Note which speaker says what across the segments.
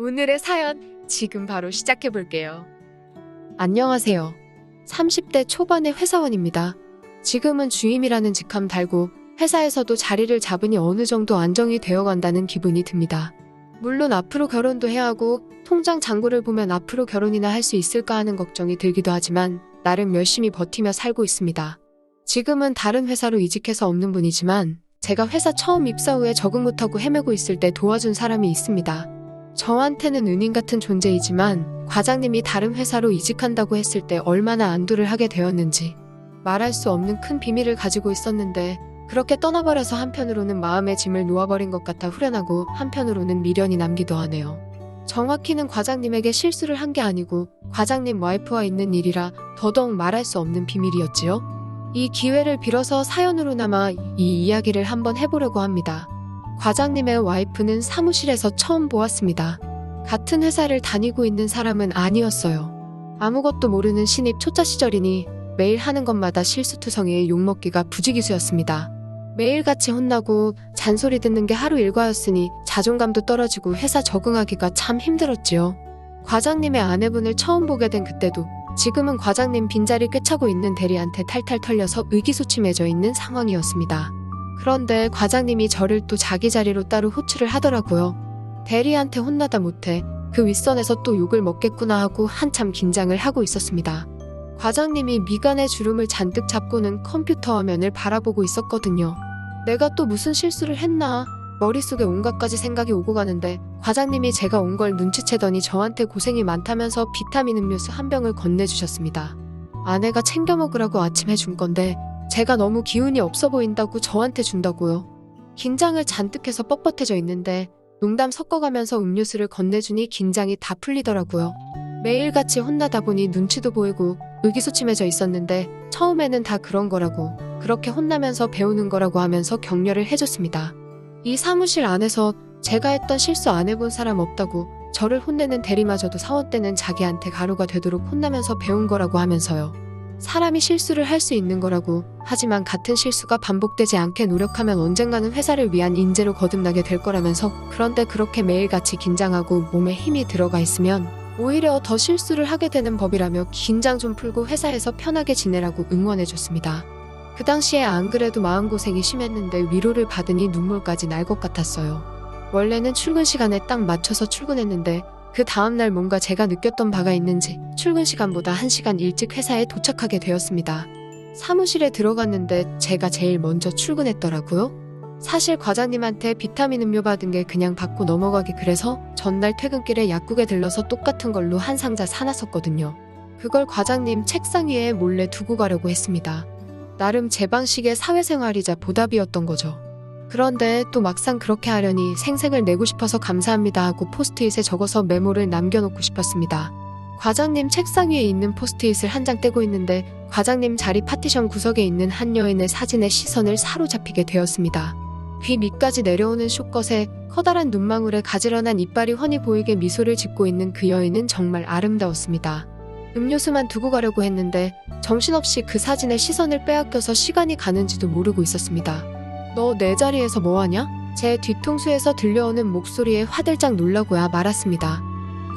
Speaker 1: 오늘의 사연 지금 바로 시작해 볼게요.
Speaker 2: 안녕하세요. 30대 초반의 회사원입니다. 지금은 주임이라는 직함 달고 회사에서도 자리를 잡으니 어느 정도 안정이 되어 간다는 기분이 듭니다. 물론 앞으로 결혼도 해야 하고 통장 잔고를 보면 앞으로 결혼이나 할 수 있을까 하는 걱정이 들기도 하지만 나름 열심히 버티며 살고 있습니다. 지금은 다른 회사로 이직해서 없는 분이지만 제가 회사 처음 입사 후에 적응 못하고 헤매고 있을 때 도와준 사람이 있습니다. 저한테는 은인 같은 존재이지만 과장님이 다른 회사로 이직한다고 했을 때 얼마나 안도를 하게 되었는지 말할 수 없는 큰 비밀을 가지고 있었는데 그렇게 떠나버려서 한편으로는 마음의 짐을 놓아버린 것 같아 후련하고 한편으로는 미련이 남기도 하네요. 정확히는 과장님에게 실수를 한 게 아니고 과장님 와이프와 있는 일이라 더더욱 말할 수 없는 비밀이었지요. 이 기회를 빌어서 사연으로나마 이 이야기를 한번 해보려고 합니다. 과장님의 와이프는 사무실에서 처음 보았습니다. 같은 회사를 다니고 있는 사람은 아니었어요. 아무것도 모르는 신입 초짜 시절이니 매일 하는 것마다 실수투성이의 욕먹기가 부지기수였습니다. 매일같이 혼나고 잔소리 듣는 게 하루 일과였으니 자존감도 떨어지고 회사 적응하기가 참 힘들었지요. 과장님의 아내분을 처음 보게 된 그때도 지금은 과장님 빈자리 꿰차고 있는 대리한테 탈탈 털려서 의기소침해져 있는 상황이었습니다. 그런데 과장님이 저를 또 자기 자리로 따로 호출을 하더라고요. 대리한테 혼나다 못해 그 윗선에서 또 욕을 먹겠구나 하고 한참 긴장을 하고 있었습니다. 과장님이 미간의 주름을 잔뜩 잡고는 컴퓨터 화면을 바라보고 있었거든요. 내가 또 무슨 실수를 했나? 머릿속에 온갖 가지 생각이 오고 가는데 과장님이 제가 온 걸 눈치채더니 저한테 고생이 많다면서 비타민 음료수 한 병을 건네주셨습니다. 아내가 챙겨 먹으라고 아침 해준 건데 제가 너무 기운이 없어 보인다고 저한테 준다고요. 긴장을 잔뜩 해서 뻣뻣해져 있는데 농담 섞어가면서 음료수를 건네주니 긴장이 다 풀리더라고요. 매일같이 혼나다 보니 눈치도 보이고 의기소침해져 있었는데 처음에는 다 그런 거라고 그렇게 혼나면서 배우는 거라고 하면서 격려를 해줬습니다. 이 사무실 안에서 제가 했던 실수 안 해본 사람 없다고 저를 혼내는 대리마저도 사원 때는 자기한테 가루가 되도록 혼나면서 배운 거라고 하면서요. 사람이 실수를 할 수 있는 거라고 하지만 같은 실수가 반복되지 않게 노력하면 언젠가는 회사를 위한 인재로 거듭나게 될 거라면서 그런데 그렇게 매일같이 긴장하고 몸에 힘이 들어가 있으면 오히려 더 실수를 하게 되는 법이라며 긴장 좀 풀고 회사에서 편하게 지내라고 응원해줬습니다. 그 당시에 안 그래도 마음고생이 심했는데 위로를 받으니 눈물까지 날 것 같았어요. 원래는 출근 시간에 딱 맞춰서 출근했는데 그 다음날 뭔가 제가 느꼈던 바가 있는지 출근 시간보다 1시간 일찍 회사에 도착하게 되었습니다. 사무실에 들어갔는데 제가 제일 먼저 출근했더라고요. 사실 과장님한테 비타민 음료 받은 게 그냥 받고 넘어가기 그래서 전날 퇴근길에 약국에 들러서 똑같은 걸로 한 상자 사놨었거든요. 그걸 과장님 책상 위에 몰래 두고 가려고 했습니다. 나름 제 방식의 사회생활이자 보답이었던 거죠. 그런데 또 막상 그렇게 하려니 생색을 내고 싶어서 감사합니다 하고 포스트잇에 적어서 메모를 남겨놓고 싶었습니다. 과장님 책상 위에 있는 포스트잇을 한 장 떼고 있는데 과장님 자리 파티션 구석에 있는 한 여인의 사진에 시선을 사로잡히게 되었습니다. 귀 밑까지 내려오는 숏것에 커다란 눈망울에 가지런한 이빨이 훤히 보이게 미소를 짓고 있는 그 여인은 정말 아름다웠습니다. 음료수만 두고 가려고 했는데 정신없이 그 사진에 시선을 빼앗겨서 시간이 가는지도 모르고 있었습니다. 너 내 자리에서 뭐하냐? 제 뒤통수에서 들려오는 목소리에 화들짝 놀라고야 말았습니다.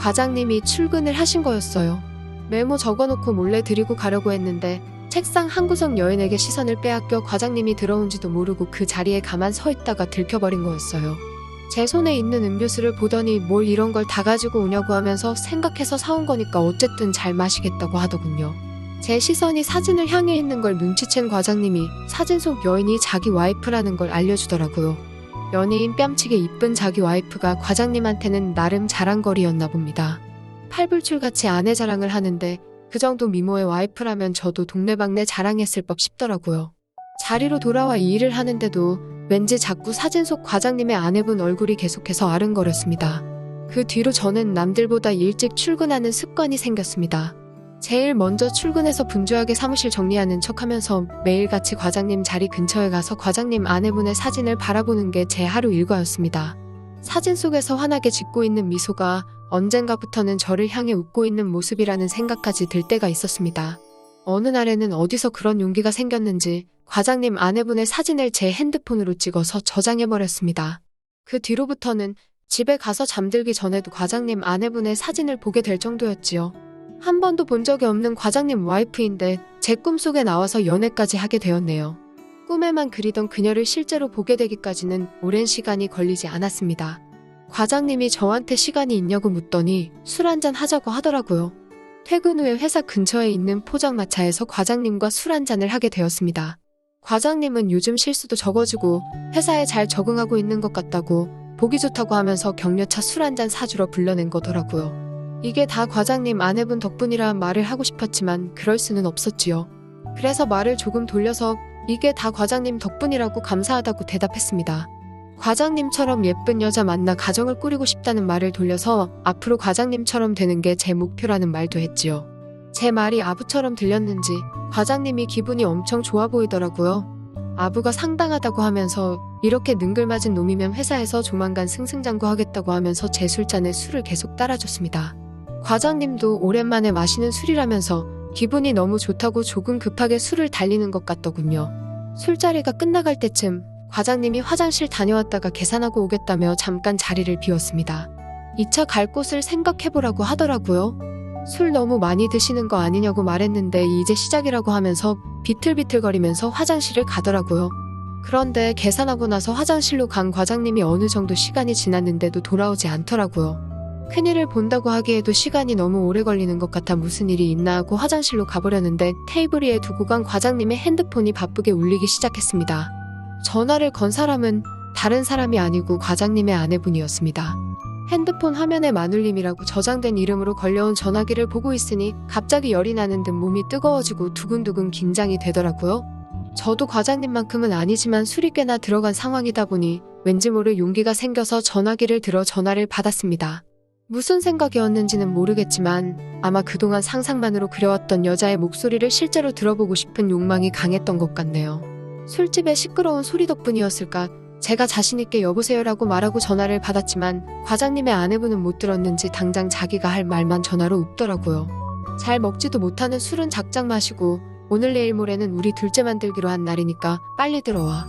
Speaker 2: 과장님이 출근을 하신 거였어요. 메모 적어놓고 몰래 드리고 가려고 했는데 책상 한 구석 여인에게 시선을 빼앗겨 과장님이 들어온지도 모르고 그 자리에 가만 서 있다가 들켜버린 거였어요. 제 손에 있는 음료수를 보더니 뭘 이런 걸 다 가지고 오냐고 하면서 생각해서 사온 거니까 어쨌든 잘 마시겠다고 하더군요. 제 시선이 사진을 향해 있는 걸 눈치챈 과장님이 사진 속 여인이 자기 와이프라는 걸 알려주더라고요. 연예인 뺨치게 이쁜 자기 와이프가 과장님한테는 나름 자랑거리였나 봅니다. 팔불출같이 아내 자랑을 하는데 그 정도 미모의 와이프라면 저도 동네방네 자랑했을 법 싶더라고요. 자리로 돌아와 이 일을 하는데도 왠지 자꾸 사진 속 과장님의 아내분 얼굴이 계속해서 아른거렸습니다. 그 뒤로 저는 남들보다 일찍 출근하는 습관이 생겼습니다. 제일 먼저 출근해서 분주하게 사무실 정리하는 척 하면서 매일같이 과장님 자리 근처에 가서 과장님 아내분의 사진을 바라보는 게 제 하루 일과였습니다. 사진 속에서 환하게 짓고 있는 미소가 언젠가부터는 저를 향해 웃고 있는 모습이라는 생각까지 들 때가 있었습니다. 어느 날에는 어디서 그런 용기가 생겼는지 과장님 아내분의 사진을 제 핸드폰으로 찍어서 저장해버렸습니다. 그 뒤로부터는 집에 가서 잠들기 전에도 과장님 아내분의 사진을 보게 될 정도였지요. 한 번도 본 적이 없는 과장님 와이프인데 제 꿈속에 나와서 연애까지 하게 되었네요. 꿈에만 그리던 그녀를 실제로 보게 되기까지는 오랜 시간이 걸리지 않았습니다. 과장님이 저한테 시간이 있냐고 묻더니 술 한잔 하자고 하더라고요. 퇴근 후에 회사 근처에 있는 포장마차에서 과장님과 술 한잔을 하게 되었습니다. 과장님은 요즘 실수도 적어주고 회사에 잘 적응하고 있는 것 같다고 보기 좋다고 하면서 격려차 술 한잔 사주러 불러낸 거더라고요. 이게 다 과장님 아내분 덕분이라 말을 하고 싶었지만 그럴 수는 없었지요. 그래서 말을 조금 돌려서 이게 다 과장님 덕분이라고 감사하다고 대답했습니다. 과장님처럼 예쁜 여자 만나 가정을 꾸리고 싶다는 말을 돌려서 앞으로 과장님처럼 되는 게 제 목표라는 말도 했지요. 제 말이 아부처럼 들렸는지 과장님이 기분이 엄청 좋아 보이더라고요. 아부가 상당하다고 하면서 이렇게 능글맞은 놈이면 회사에서 조만간 승승장구하겠다고 하면서 제 술잔에 술을 계속 따라줬습니다. 과장님도 오랜만에 마시는 술이라면서 기분이 너무 좋다고 조금 급하게 술을 달리는 것 같더군요. 술자리가 끝나갈 때쯤 과장님이 화장실 다녀왔다가 계산하고 오겠다며 잠깐 자리를 비웠습니다. 2차 갈 곳을 생각해보라고 하더라고요. 술 너무 많이 드시는 거 아니냐고 말했는데 이제 시작이라고 하면서 비틀비틀거리면서 화장실을 가더라고요. 그런데 계산하고 나서 화장실로 간 과장님이 어느 정도 시간이 지났는데도 돌아오지 않더라고요. 큰일을 본다고 하기에도 시간이 너무 오래 걸리는 것 같아 무슨 일이 있나 하고 화장실로 가보려는데 테이블 위에 두고 간 과장님의 핸드폰이 바쁘게 울리기 시작했습니다. 전화를 건 사람은 다른 사람이 아니고 과장님의 아내분이었습니다. 핸드폰 화면에 마눌님이라고 저장된 이름으로 걸려온 전화기를 보고 있으니 갑자기 열이 나는 듯 몸이 뜨거워지고 두근두근 긴장이 되더라고요. 저도 과장님만큼은 아니지만 술이 꽤나 들어간 상황이다 보니 왠지 모를 용기가 생겨서 전화기를 들어 전화를 받았습니다. 무슨 생각이었는지는 모르겠지만 아마 그동안 상상만으로 그려왔던 여자의 목소리를 실제로 들어보고 싶은 욕망이 강했던 것 같네요. 술집의 시끄러운 소리 덕분이었을까 제가 자신있게 여보세요라고 말하고 전화를 받았지만 과장님의 아내분은 못 들었는지 당장 자기가 할 말만 전화로 웃더라고요. 잘 먹지도 못하는 술은 작작 마시고 오늘 내일 모레는 우리 둘째 만들기로 한 날이니까 빨리 들어와.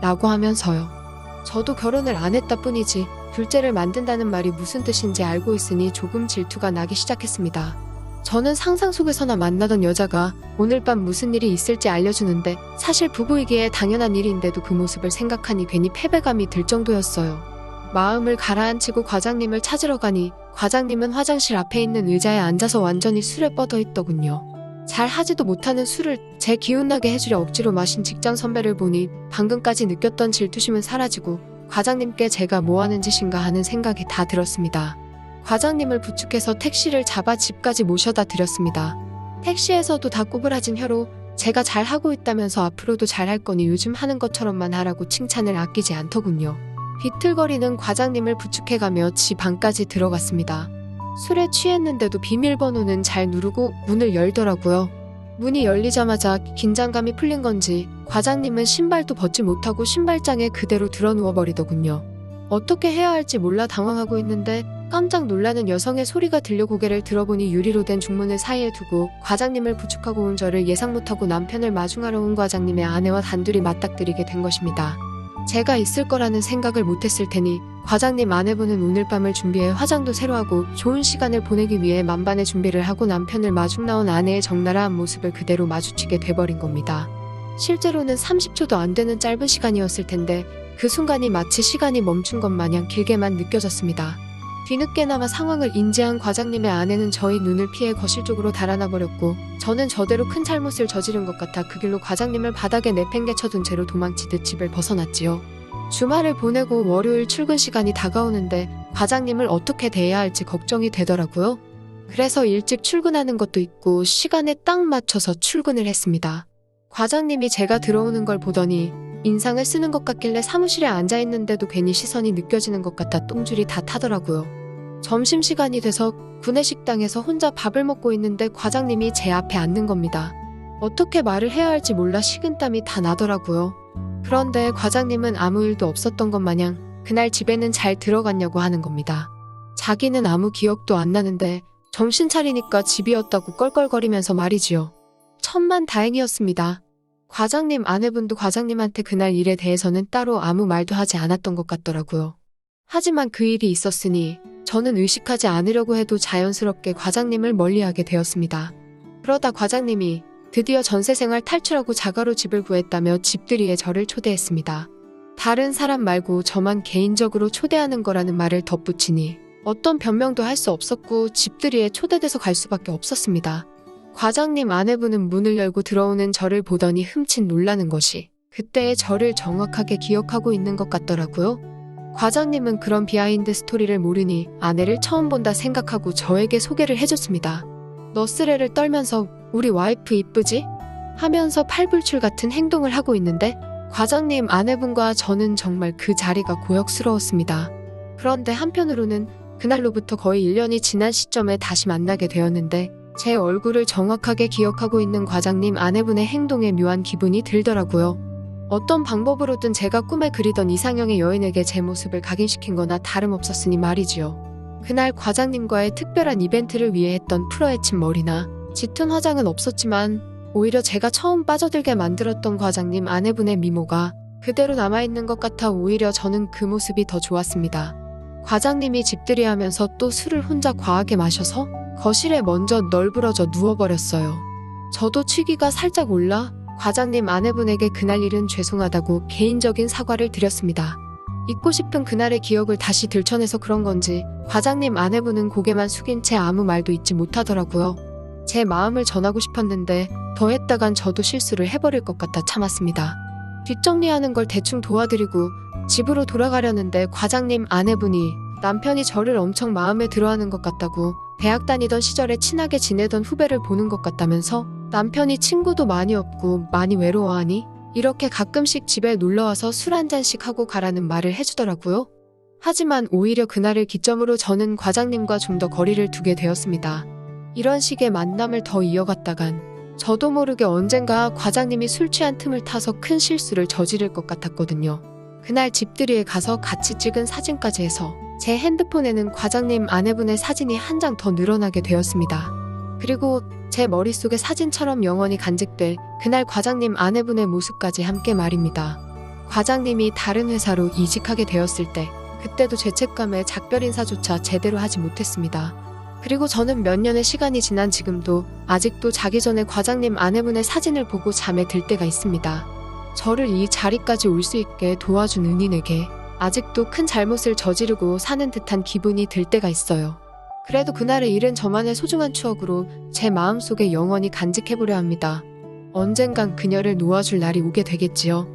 Speaker 2: 라고 하면서요. 저도 결혼을 안 했다 뿐이지 둘째를 만든다는 말이 무슨 뜻인지 알고 있으니 조금 질투가 나기 시작했습니다. 저는 상상 속에서나 만나던 여자가 오늘 밤 무슨 일이 있을지 알려주는데 사실 부부이기에 당연한 일인데도 그 모습을 생각하니 괜히 패배감이 들 정도였어요. 마음을 가라앉히고 과장님을 찾으러 가니 과장님은 화장실 앞에 있는 의자에 앉아서 완전히 술에 뻗어 있더군요. 잘 하지도 못하는 술을 제 기운나게 해주려 억지로 마신 직장 선배를 보니 방금까지 느꼈던 질투심은 사라지고 과장님께 제가 뭐 하는 짓인가 하는 생각이 다 들었습니다. 과장님을 부축해서 택시를 잡아 집까지 모셔다 드렸습니다. 택시에서도 다 꼬부라진 혀로 제가 잘 하고 있다면서 앞으로도 잘할 거니 요즘 하는 것처럼만 하라고 칭찬을 아끼지 않더군요. 비틀거리는 과장님을 부축해가며 집 방까지 들어갔습니다. 술에 취했는데도 비밀번호는 잘 누르고 문을 열더라고요. 문이 열리자마자 긴장감이 풀린 건지 과장님은 신발도 벗지 못하고 신발장에 그대로 드러 누워버리더군요. 어떻게 해야 할지 몰라 당황하고 있는데 깜짝 놀라는 여성의 소리가 들려 고개를 들어보니 유리로 된 중문을 사이에 두고 과장님을 부축하고 온 저를 예상 못하고 남편을 마중하러 온 과장님의 아내와 단둘이 맞닥뜨리게 된 것입니다. 제가 있을 거라는 생각을 못했을 테니 과장님 아내분은 오늘 밤을 준비해 화장도 새로 하고 좋은 시간을 보내기 위해 만반의 준비를 하고 남편을 마중 나온 아내의 적나라한 모습을 그대로 마주치게 돼버린 겁니다. 실제로는 30초도 안 되는 짧은 시간이었을 텐데 그 순간이 마치 시간이 멈춘 것 마냥 길게만 느껴졌습니다. 뒤늦게나마 상황을 인지한 과장님의 아내는 저희 눈을 피해 거실 쪽으로 달아나 버렸고 저는 저대로 큰 잘못을 저지른 것 같아 그 길로 과장님을 바닥에 내팽개쳐 둔 채로 도망치듯 집을 벗어났지요. 주말을 보내고 월요일 출근 시간이 다가오는데 과장님을 어떻게 대해야 할지 걱정이 되더라고요. 그래서 일찍 출근하는 것도 있고 시간에 딱 맞춰서 출근을 했습니다. 과장님이 제가 들어오는 걸 보더니 인상을 쓰는 것 같길래 사무실에 앉아 있는데도 괜히 시선이 느껴지는 것 같아 똥줄이 다 타더라고요. 점심시간이 돼서 구내식당에서 혼자 밥을 먹고 있는데 과장님이 제 앞에 앉는 겁니다. 어떻게 말을 해야 할지 몰라 식은땀이 다 나더라고요. 그런데 과장님은 아무 일도 없었던 것 마냥 그날 집에는 잘 들어갔냐고 하는 겁니다. 자기는 아무 기억도 안 나는데 정신 차리니까 집이었다고 껄껄거리면서 말이지요. 천만 다행이었습니다. 과장님 아내분도 과장님한테 그날 일에 대해서는 따로 아무 말도 하지 않았던 것 같더라고요. 하지만 그 일이 있었으니 저는 의식하지 않으려고 해도 자연스럽게 과장님을 멀리하게 되었습니다. 그러다 과장님이 드디어 전세 생활 탈출하고 자가로 집을 구했다며 집들이에 저를 초대했습니다. 다른 사람 말고 저만 개인적으로 초대하는 거라는 말을 덧붙이니 어떤 변명도 할 수 없었고 집들이에 초대돼서 갈 수밖에 없었습니다. 과장님 아내분은 문을 열고 들어오는 저를 보더니 흠칫 놀라는 것이 그때의 저를 정확하게 기억하고 있는 것 같더라고요. 과장님은 그런 비하인드 스토리를 모르니 아내를 처음 본다 생각하고 저에게 소개를 해줬습니다. 너스레를 떨면서 우리 와이프 이쁘지? 하면서 팔불출 같은 행동을 하고 있는데 과장님 아내분과 저는 정말 그 자리가 고역스러웠습니다. 그런데 한편으로는 그날로부터 거의 1년이 지난 시점에 다시 만나게 되었는데 제 얼굴을 정확하게 기억하고 있는 과장님 아내분의 행동에 묘한 기분이 들더라고요. 어떤 방법으로든 제가 꿈에 그리던 이상형의 여인에게 제 모습을 각인시킨 거나 다름없었으니 말이지요. 그날 과장님과의 특별한 이벤트를 위해 했던 풀어헤친 머리나 짙은 화장은 없었지만 오히려 제가 처음 빠져들게 만들었던 과장님 아내분의 미모가 그대로 남아있는 것 같아 오히려 저는 그 모습이 더 좋았습니다. 과장님이 집들이 하면서 또 술을 혼자 과하게 마셔서 거실에 먼저 널브러져 누워버렸어요. 저도 취기가 살짝 올라 과장님 아내분에게 그날 일은 죄송하다고 개인적인 사과를 드렸습니다. 잊고 싶은 그날의 기억을 다시 들춰내서 그런 건지 과장님 아내분은 고개만 숙인 채 아무 말도 잊지 못하더라고요. 제 마음을 전하고 싶었는데 더 했다간 저도 실수를 해버릴 것 같아 참았습니다. 뒷정리하는 걸 대충 도와드리고 집으로 돌아가려는데 과장님 아내분이 남편이 저를 엄청 마음에 들어하는 것 같다고 대학 다니던 시절에 친하게 지내던 후배를 보는 것 같다면서 남편이 친구도 많이 없고 많이 외로워하니 이렇게 가끔씩 집에 놀러와서 술 한 잔씩 하고 가라는 말을 해주더라고요. 하지만 오히려 그날을 기점으로 저는 과장님과 좀 더 거리를 두게 되었습니다. 이런 식의 만남을 더 이어갔다간 저도 모르게 언젠가 과장님이 술 취한 틈을 타서 큰 실수를 저지를 것 같았거든요. 그날 집들이에 가서 같이 찍은 사진까지 해서 제 핸드폰에는 과장님 아내분의 사진이 한 장 더 늘어나게 되었습니다. 그리고 제 머릿속에 사진처럼 영원히 간직될 그날 과장님 아내분의 모습까지 함께 말입니다. 과장님이 다른 회사로 이직하게 되었을 때 그때도 죄책감에 작별 인사조차 제대로 하지 못했습니다. 그리고 저는 몇 년의 시간이 지난 지금도 아직도 자기 전에 과장님 아내분의 사진을 보고 잠에 들 때가 있습니다. 저를 이 자리까지 올 수 있게 도와준 은인에게 아직도 큰 잘못을 저지르고 사는 듯한 기분이 들 때가 있어요. 그래도 그날의 일은 저만의 소중한 추억으로 제 마음속에 영원히 간직해보려 합니다. 언젠간 그녀를 놓아줄 날이 오게 되겠지요.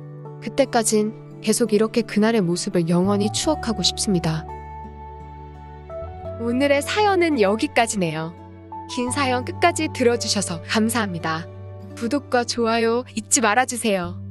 Speaker 2: 그때까진 계속 이렇게 그날의 모습을 영원히 추억하고 싶습니다.
Speaker 1: 오늘의 사연은 여기까지네요. 긴 사연 끝까지 들어주셔서 감사합니다. 구독과 좋아요 잊지 말아주세요.